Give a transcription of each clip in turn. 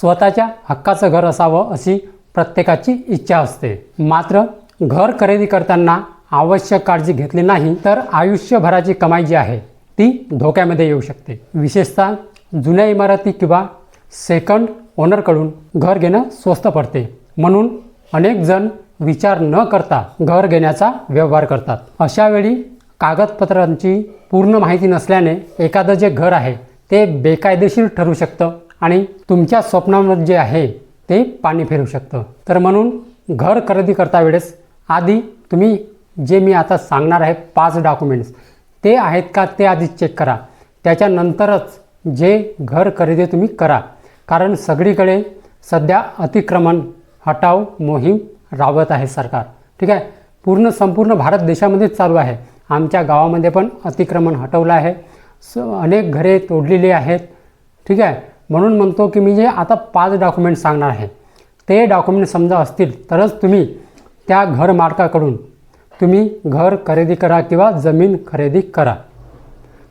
स्वतःच्या हक्काचं घर असावं अशी प्रत्येकाची इच्छा असते. मात्र घर खरेदी करताना आवश्यक काळजी घेतली नाही तर आयुष्यभराची कमाई जी आहे ती धोक्यामध्ये येऊ शकते. विशेषतः जुन्या इमारती किंवा सेकंड ओनरकडून घर घेणं स्वस्त पडते. म्हणून अनेक जण विचार न करता घर घेण्याचा व्यवहार करतात. अशा वेळी कागदपत्रांची पूर्ण माहिती नसल्याने एखादं जे घर आहे ते बेकायदेशीर ठरू शकतं. आणि तुमच्या स्वप्नांवर जे आहे ते पाणी फिरू शकतं. तर म्हणून घर खरेदी करता वेळेस आधी तुम्ही जे मी आता सांगणार आहे पाच डॉक्युमेंट्स ते आहेत का ते आधी चेक करा. त्याच्यानंतरच जे घर खरेदी तुम्ही करा. कारण सगळीकडे सध्या अतिक्रमण हटाव मोहीम राबवत आहे सरकार. ठीक आहे? पूर्ण संपूर्ण भारत देशामध्येच चालू आहे. आमच्या गावामध्ये पण अतिक्रमण हटवलं आहे. स अनेक घरे तोडलेली आहेत. ठीक आहे? म्हणून म्हणतो की मी जे आता पाच डॉक्युमेंट सांगणार आहे ते डॉक्युमेंट समजा असतील तरच तुम्ही त्या घर मालकाकडून तुम्ही घर खरेदी करा किंवा जमीन खरेदी करा.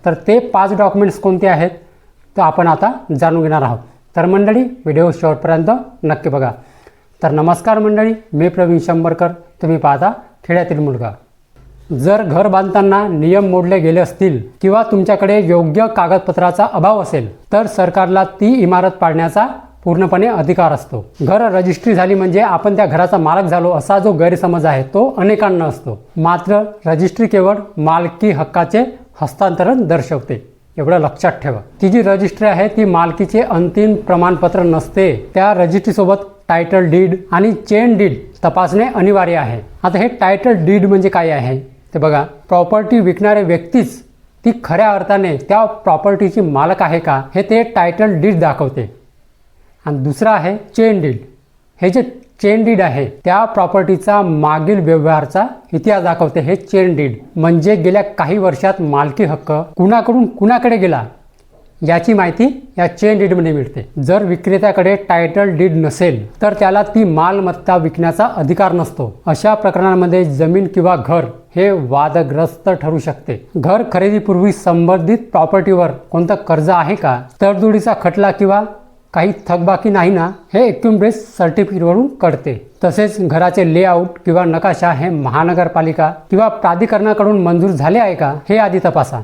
तर ते पाच डॉक्युमेंट्स कोणते आहेत तर आपण आता जाणून घेणार आहोत. तर मंडळी व्हिडिओ शेवटपर्यंत नक्की बघा. तर नमस्कार मंडळी मी प्रवीण शंभरकर तुम्ही पाहता खेड्यातील मुलगा. जर घर बांधताना नियम मोडले गेले असतील किंवा तुमच्याकडे योग्य कागदपत्राचा अभाव असेल तर सरकारला ती इमारत पाडण्याचा पूर्णपणे अधिकार असतो. घर रजिस्ट्री झाली म्हणजे आपण त्या घराचा मालक झालो असा जो गैरसमज आहे तो अनेकांना असतो. मात्र रजिस्ट्री केवळ मालकी हक्काचे हस्तांतरण दर्शवते. एवढं लक्षात ठेवा. ती जी रजिस्ट्री आहे ती मालकीचे अंतिम प्रमाणपत्र नसते. त्या रजिस्ट्रीसोबत टायटल डीड आणि चेन डीड तपासणे अनिवार्य आहे. आता हे टायटल डीड म्हणजे काय आहे? ते बघा प्रॉपर्टी विकणारे व्यक्तीच ती खऱ्या अर्थाने त्या प्रॉपर्टीची मालक आहे का हे ते टायटल डीड दाखवते. आणि दुसरं आहे चेन डीड हे जे चेन डीड आहे त्या प्रॉपर्टीचा मागील व्यवहारचा इतिहास दाखवते हे चेन डीड म्हणजे गेल्या काही वर्षात मालकी हक्क कुणाकडून कुणाकडे गेला? याची माहिती या चेन डीडमध्ये मिळते. जर विक्रेत्याकडे टायटल डीड नसेल तर त्याला ती मालमत्ता विकण्याचा अधिकार नसतो. अशा प्रकरणांमध्ये जमीन किंवा घर हे वादग्रस्त ठरू शकते. घर खरेदीपूर्वी संबंधित प्रॉपर्टीवर कोणतं कर्ज आहे का? तरतुडीचा खटला किंवा काही थकबाकी नाही ना? हे एक्युम्ब्रेस सर्टिफिकेटवरून कळते. तसेच घराचे लेआउट किंवा नकाशा हे महानगरपालिका किंवा प्राधिकरणाकडून मंजूर झाले आहे का? हे आधी तपासा.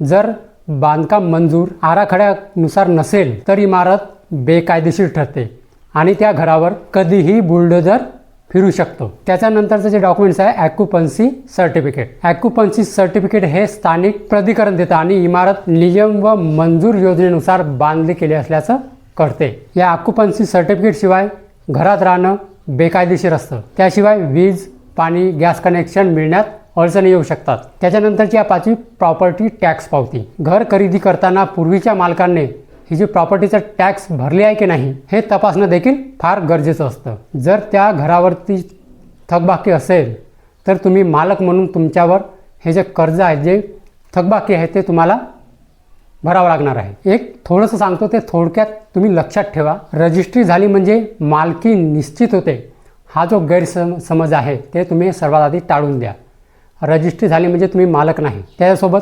जर बांधकाम मंजूर आराखड्यानुसार नसेल तर इमारत बेकायदेशीर ठरते आणि त्या घरावर कधीही बुलडोजर फिरू शकतो. त्याच्यानंतरचं जे डॉक्युमेंट्स आहे ॲक्युपन्सी सर्टिफिकेट. ॲक्युपन्सी सर्टिफिकेट हे स्थानिक प्राधिकरण देतं आणि इमारत नियम व मंजूर योजनेनुसार बांधली केली असल्याचं कळते. या ऑक्युपन्सी सर्टिफिकेटशिवाय घरात राहणं बेकायदेशीर असतं. त्याशिवाय वीज पाणी गॅस कनेक्शन मिळण्यात अडचणी येऊ शकतात. त्याच्यानंतरची या पाचवी प्रॉपर्टी टॅक्स पावती. घर खरेदी करताना पूर्वीच्या मालकांनी ही जी प्रॉपर्टीचं टॅक्स भरली आहे की नाही हे तपासणं देखील फार गरजेचं असतं. जर त्या घरावरती थकबाकी असेल तर तुम्ही मालक म्हणून तुमच्यावर हे जे कर्ज आहे जे थकबाकी आहे ते तुम्हाला भरावं लागणार आहे. एक थोडंसं सांगतो ते थोडक्यात तुम्ही लक्षात ठेवा. रजिस्ट्री झाली म्हणजे मालकी निश्चित होते. हा जो गैरसम समज आहे ते तुम्ही सर्वात आधी टाळून द्या. रजिस्ट्री झाली म्हणजे तुम्ही मालक नाही. त्याच्यासोबत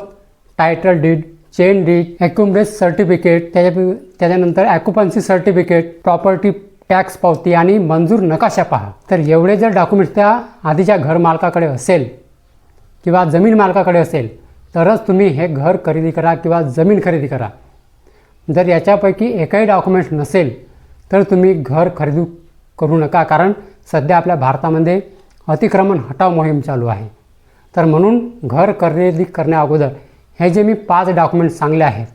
title deed chain deed encumbrance certificate त्याच्या त्याच्यानंतर ॲक्युपन्सी सर्टिफिकेट प्रॉपर्टी टॅक्स पावती आणि मंजूर नकाशा पहा. तर एवढे जर डॉक्युमेंट्स त्या आधीच्या घर मालकाकडे असेल किंवा जमीन मालकाकडे असेल तरच तुम्ही हे घर खरेदी करा किंवा जमीन खरेदी करा. जर याच्यापैकी एकही डॉक्युमेंट्स नसेल तर तुम्ही घर खरेदी करू नका कारण सध्या आपल्या भारतामध्ये अतिक्रमण हटाव मोहीम चालू आहे. तर म्हणून घर खरेदी करण्याअगोदर हे जे मी पाच डॉक्युमेंट सांगले आहेत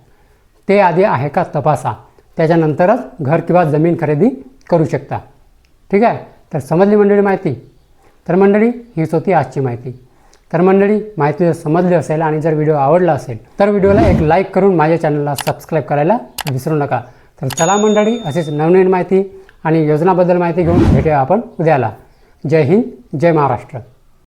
ते आधी आहे का तपासा. त्याच्यानंतरच घर किंवा जमीन खरेदी करू शकता. ठीक आहे? तर समजली मंडळी माहिती? तर मंडळी हीच होती आजची माहिती. तर मंडळी माहिती जर समजली असेल आणि जर व्हिडिओ आवडला असेल तर व्हिडिओला एक लाईक करून माझ्या चॅनलला सबस्क्राईब करायला विसरू नका. तर चला मंडळी अशीच नवनवीन माहिती आणि योजनाबद्दल माहिती घेऊन भेटूया आपण उद्याला. जय हिंद जय महाराष्ट्र.